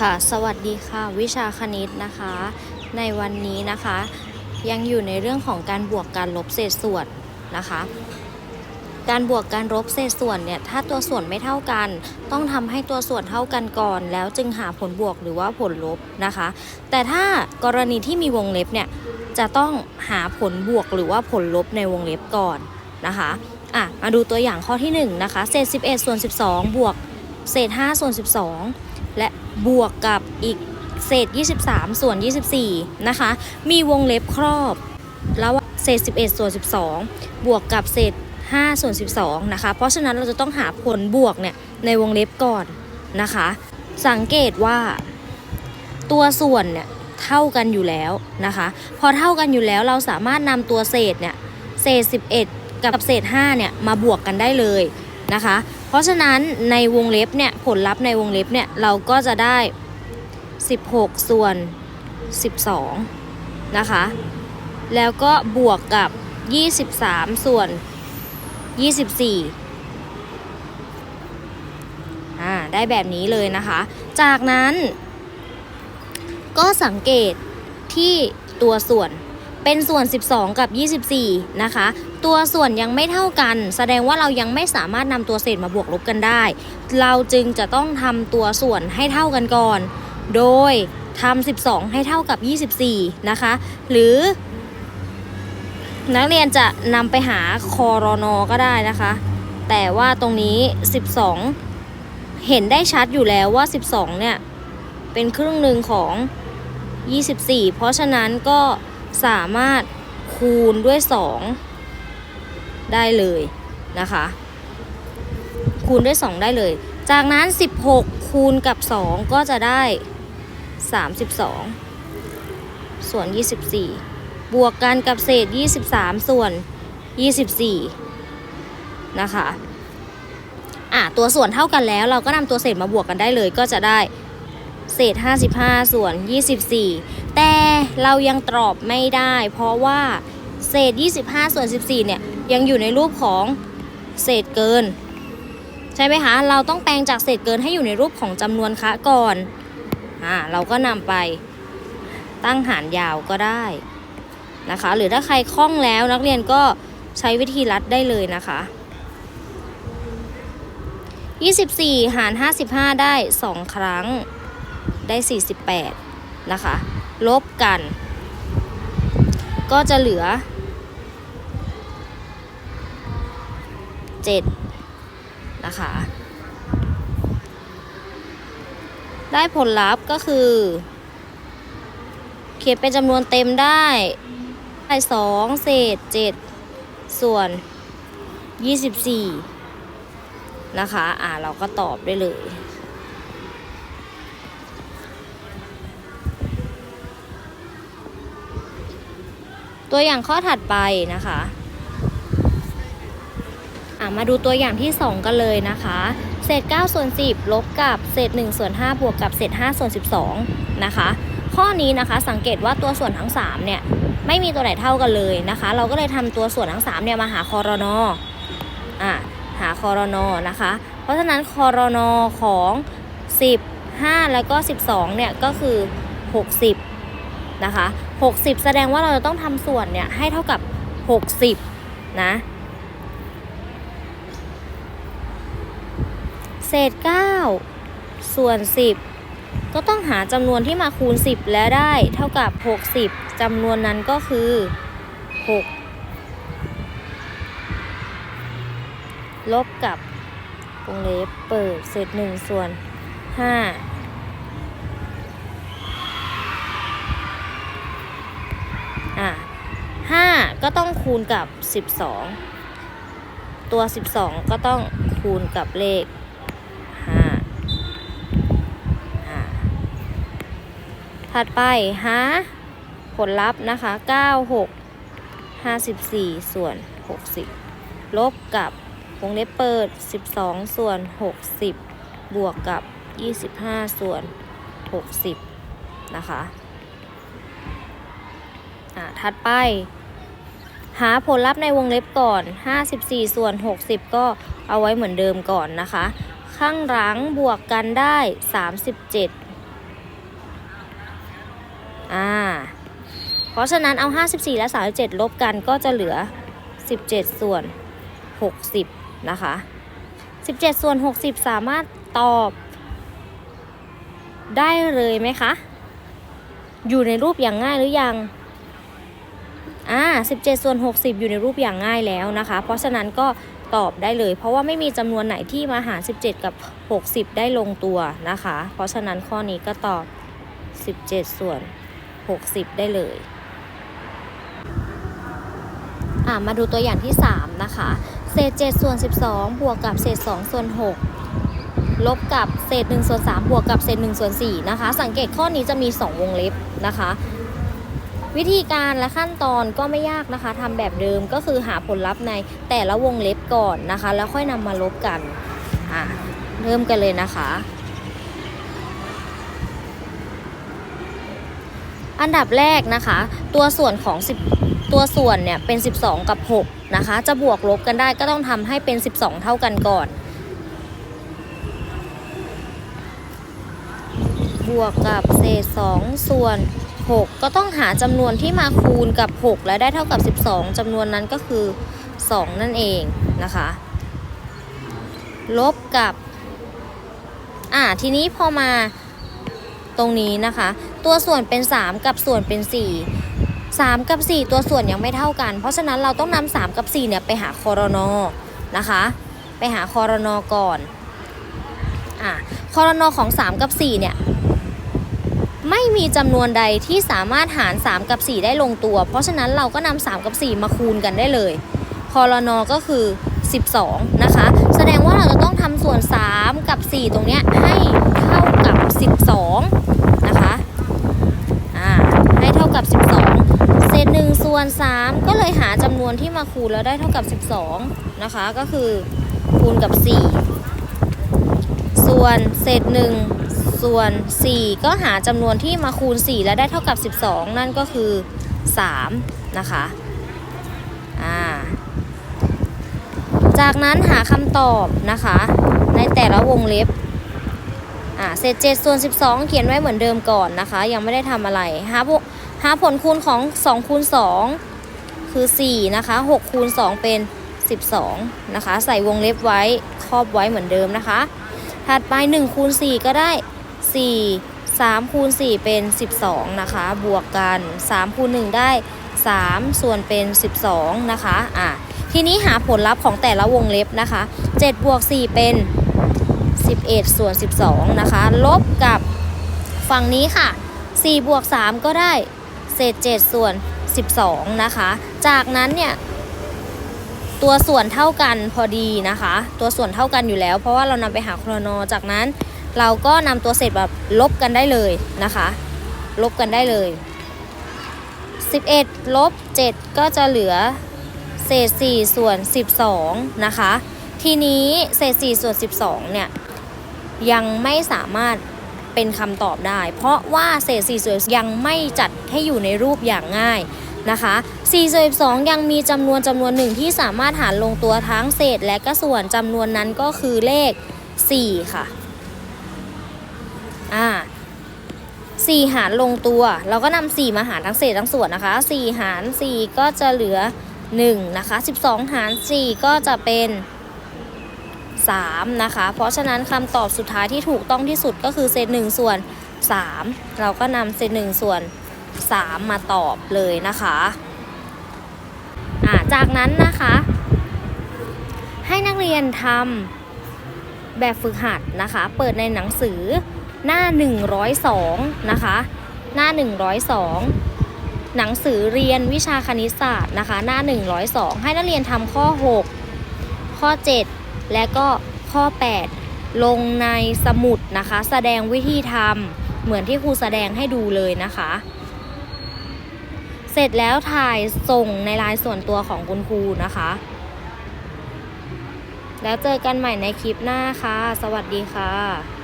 ค่ะสวัสดีค่ะวิชาคณิตนะคะ ในวันนี้นะคะ ยังอยู่ในเรื่องของการบวกการลบเศษส่วนนะคะ การบวกการลบเศษส่วนเนี่ยถ้าตัวส่วนไม่เท่ากัน ต้องทำให้ตัวส่วนเท่ากันก่อน แล้วจึงหาผลบวกหรือว่าผลลบนะคะ แต่ถ้ากรณีที่มีวงเล็บเนี่ยจะต้องหาผลบวกหรือว่าผลลบในวงเล็บก่อนนะคะอะมาดูตัวอย่างข้อที่1นะคะเศษ11ส่วน12 บวกเศษ5ส่วน12 และบวกกับอีกเศษ 23 ส่วน 24 นะคะ มีวงเล็บครอบ แล้วเศษ 11 ส่วน 12 บวกกับเศษ 5 ส่วน 12 นะคะ เพราะฉะนั้นเราจะต้องหาผลบวกเนี่ยในวงเล็บก่อนนะคะ สังเกตว่า ตัวส่วนเนี่ยเท่ากันอยู่แล้วนะคะ พอเท่ากันอยู่แล้วเราสามารถนำตัวเศษเนี่ยเศษ 11 กับเศษ5เนี่ยมาบวกกันได้เลยนะคะ เพราะฉะนั้นในวงเล็บเนี่ยผลลัพธ์ในวงเล็บเนี่ยเราก็จะได้ 16 ส่วน 12 นะคะ แล้วก็บวกกับ 23 ส่วน 24อ่าได้แบบนี้เลยนะคะ จากนั้น ก็สังเกตที่ตัวส่วน เป็นส่วน 12 กับ 24 นะคะ ตัวส่วนยังไม่เท่ากัน แสดงว่าเรายังไม่สามารถนำตัวเศษมาบวกลบกันได้ เราจึงจะต้องทำตัวส่วนให้เท่ากันก่อน โดยทำ12 ให้เท่ากับ 24 นะคะ หรือ นักเรียนจะนำไปหาคอรอนอก็ได้นะคะ แต่ว่าตรงนี้ 12 เห็นได้ชัดอยู่แล้วว่า 12 เนี่ย เป็นครึ่งหนึ่งของ 24 เพราะฉะนั้นก็ สามารถคูณด้วย 2 ได้เลยนะคะ คูณด้วย 2 ได้เลย จากนั้น 16 คูณกับ 2 ก็จะได้ 32 ส่วน 24 บวกกันกับเศษ 23 ส่วน 24 นะคะอะตัวส่วนเท่ากันแล้วเราก็นำตัวเศษมาบวกกันได้เลยก็จะได้ เศษ 55 ส่วน 24 แต่เรายังตอบไม่ได้ เพราะว่าเศษ 25 ส่วน 14 เนี่ย ยังอยู่ในรูปของเศษเกิน ใช่ไหมคะ เราต้องแปลงจากเศษเกินให้อยู่ในรูปของจำนวนคะก่อน อ่า เราก็นำไปตั้งหารยาวก็ได้นะคะ หรือถ้าใครคล่องแล้วนักเรียนก็ใช้วิธีลัดได้เลยนะคะ 24 หาร 55 ได้ 2 ครั้ง ได้ 48 นะคะ ลบกัน ก็จะเหลือ 7 นะคะ ได้ผลลัพธ์ก็คือ เขียนเป็นจำนวนเต็มได้ได้สองเศษเจ็ดส่วนยี่สิบสี่นะคะ อ่าเราก็ตอบได้เลย ตัวอย่างข้อถัดไปนะคะอะมาดูตัวอย่างที่ 2 กันเลยนะคะ เศษ9ส่วน10 ลบกับเศษ1ส่วน5บวกกับเศษ5ส่วน12 นะคะ ข้อนี้นะคะสังเกตว่าตัวส่วนทั้ง3เนี่ยไม่มีตัวไหนเท่ากันเลยนะคะ เราก็เลยทำตัวส่วนทั้ง3เนี่ยมาหาคอรนออะหาคอรนอนะคะ เพราะฉะนั้นคอรนอของ 10 5 แล้วก็ 12เนี่ยก็คือ 60 นะคะ 60 แสดงว่าเราจะต้องทำส่วนเนี่ยให้เท่ากับ 60 นะ เศษ 9 ส่วน 10 ก็ต้องหาจำนวนที่มาคูณ 10 และได้เท่ากับ 60จำนวนนั้นก็คือ 6 ลบกับวงเล็บเปิดเศษ1ส่วน 5 อะ 5 ก็ต้องคูณกับ 12 ตัว 12 ก็ต้องคูณกับเลขห้าถัดไปหาผลลัพธ์นะคะ 9 6 54 ส่วน 60 ลบกับวงเล็บเปิด 12 ส่วน 60 บวกกับ 25 ส่วน 60 นะคะ อ่า ถัดไป หาผลลัพธ์ในวงเล็บก่อน 54 ส่วน 60 ก็เอาไว้เหมือนเดิมก่อนนะคะ ข้างหลังบวกกันได้ 37 อ่า เพราะฉะนั้นเอา 54 และ 37 ลบกันก็จะเหลือ 17 ส่วน 60 นะคะ 17 ส่วน 60 สามารถตอบได้เลยไหมคะ อยู่ในรูปอย่างง่ายหรือยัง อ่า17 ส่วน 60 อยู่ในรูปอย่างง่ายแล้วนะคะ เพราะฉะนั้นก็ตอบได้เลย เพราะว่าไม่มีจำนวนไหนที่มาหาร 17 กับ 60 ได้ลงตัวนะคะ เพราะฉะนั้นข้อนี้ก็ตอบ 17 ส่วน 60 ได้เลยอ่ามาดูตัวอย่างที่ 3 นะคะ เศษ 7 ส่วน 12 บวกกับเศษ 2 ส่วน 6 ลบกับเศษ1ส่วน3บวกกับเศษ1ส่วน4นะคะ สังเกตข้อนี้จะมี 2 วงเล็บนะคะ วิธีการและขั้นตอนก็ไม่ยากนะคะทำแบบเดิมก็คือหาผลลัพธ์ในแต่ละวงเล็บก่อนนะคะ แล้วค่อยนำมาลบกันอะเริ่มกันเลยนะคะ อันดับแรกนะคะ ตัวส่วนของ 10 ตัวส่วนเนี่ยเป็น 12 กับ 6 นะคะ จะบวกลบกันได้ก็ต้องทำให้เป็น 12 เท่ากันก่อน บวกกับเศษ 2 ส่วน 6 ก็ต้องหาจำนวนที่มาคูณกับ 6 และได้เท่ากับ 12 จำนวนนั้นก็คือ 2 นั่นเองนะคะ ลบกับ อ่า ทีนี้พอมาตรงนี้นะคะ ตัวส่วนเป็น 3 กับส่วนเป็น 4 3 กับ 4 ตัวส่วนยังไม่เท่ากัน เพราะฉะนั้นเราต้องนำ3กับ 4 เนี่ยไปหาคอรนอนะคะ ไปหาคอรนอก่อน อ่าคอรนอของ 3 กับ 4 เนี่ย ไม่มีจำนวนใดที่สามารถหาร 3 กับ 4 ได้ลงตัว เพราะฉะนั้นเราก็นำ3กับ 4 มาคูณกันได้เลยคอรนอก็คือ 12 นะคะ แสดงว่าเราจะต้องทำส่วน 3 กับ 4 ตรงเนี้ยให้เท่ากับ 12 นะคะอ่าให้เท่ากับ 12 เศษ1ส่วน 3 ก็เลยหาจำนวนที่มาคูณแล้วได้เท่ากับ 12 นะคะ ก็คือคูณกับ 4 ส่วนเศษ1 ส่วน 4 ก็หาจำนวนที่มาคูณ 4 แล้วได้เท่ากับ 12 นั่นก็คือ 3 นะคะอ่าจากนั้นหาคำตอบนะคะ ในแต่ละวงเล็บอ่าเศษ7ส่วน 12 เขียนไว้เหมือนเดิมก่อนนะคะ ยังไม่ได้ทำอะไรหาหาผลคูณของ2คูณ2คือ 4 นะคะ6คูณ2เป็น 12 นะคะ ใส่วงเล็บไว้ครอบไว้เหมือนเดิมนะคะถัดไป1คูณ4ก็ได้ 4 3คูณ4เป็น 12 นะคะ บวกกัน3คูณ1ได้ 3 ส่วนเป็น 12 นะคะอะทีนี้หาผลลัพธ์ของแต่ละวงเล็บนะคะ7บวก4เป็น 11 ส่วน 12 นะคะ ลบกับฝั่งนี้ค่ะ4บวก3ก็ได้เศษ7ส่วน 12 นะคะ จากนั้นเนี่ยตัวส่วนเท่ากันพอดีนะคะ ตัวส่วนเท่ากันอยู่แล้ว เพราะว่าเรานำไปหาโครโนจากนั้น เราก็นำตัวเศษแบบลบกันได้เลยนะคะ ลบกันได้เลย 11 ลบ 7 ก็จะเหลือเศษ 4 ส่วน 12 นะคะ ทีนี้เศษ 4 ส่วน 12 เนี่ย ยังไม่สามารถเป็นคำตอบได้ เพราะว่าเศษ 4 ส่วนยังไม่จัดให้อยู่ในรูปอย่างง่ายนะคะ4ส่วน12 ยังมีจำนวนจำนวนหนึ่งที่สามารถหารลงตัวทั้งเศษและก็ส่วนจำนวนนั้นก็คือเลข 4 ค่ะ อ่า4หารลงตัว เราก็นำ4มาหารทั้งเศษทั้งส่วนนะคะ4หาร4ก็จะเหลือ1นะคะ12หาร4ก็จะเป็น3นะคะ เพราะฉะนั้นคำตอบสุดท้ายที่ถูกต้องที่สุดก็คือเศษ1ส่วน3เราก็นำเศษ1ส่วน3มาตอบเลยนะคะอ่าจากนั้นนะคะ ให้นักเรียนทำแบบฝึกหัดนะคะ เปิดในหนังสือ หน้า 102 นะคะ หน้า 102 หนังสือเรียนวิชาคณิตศาสตร์นะคะ หน้า 102 ให้นักเรียนทำข้อ 6 ข้อ 7 และก็ข้อ 8 ลงในสมุดนะคะ แสดงวิธีทำเหมือนที่ครูแสดงให้ดูเลยนะคะ เสร็จแล้วถ่ายส่งในไลน์ส่วนตัวของคุณครูนะคะแล้วเจอกันใหม่ในคลิปหน้าค่ะ สวัสดีค่ะ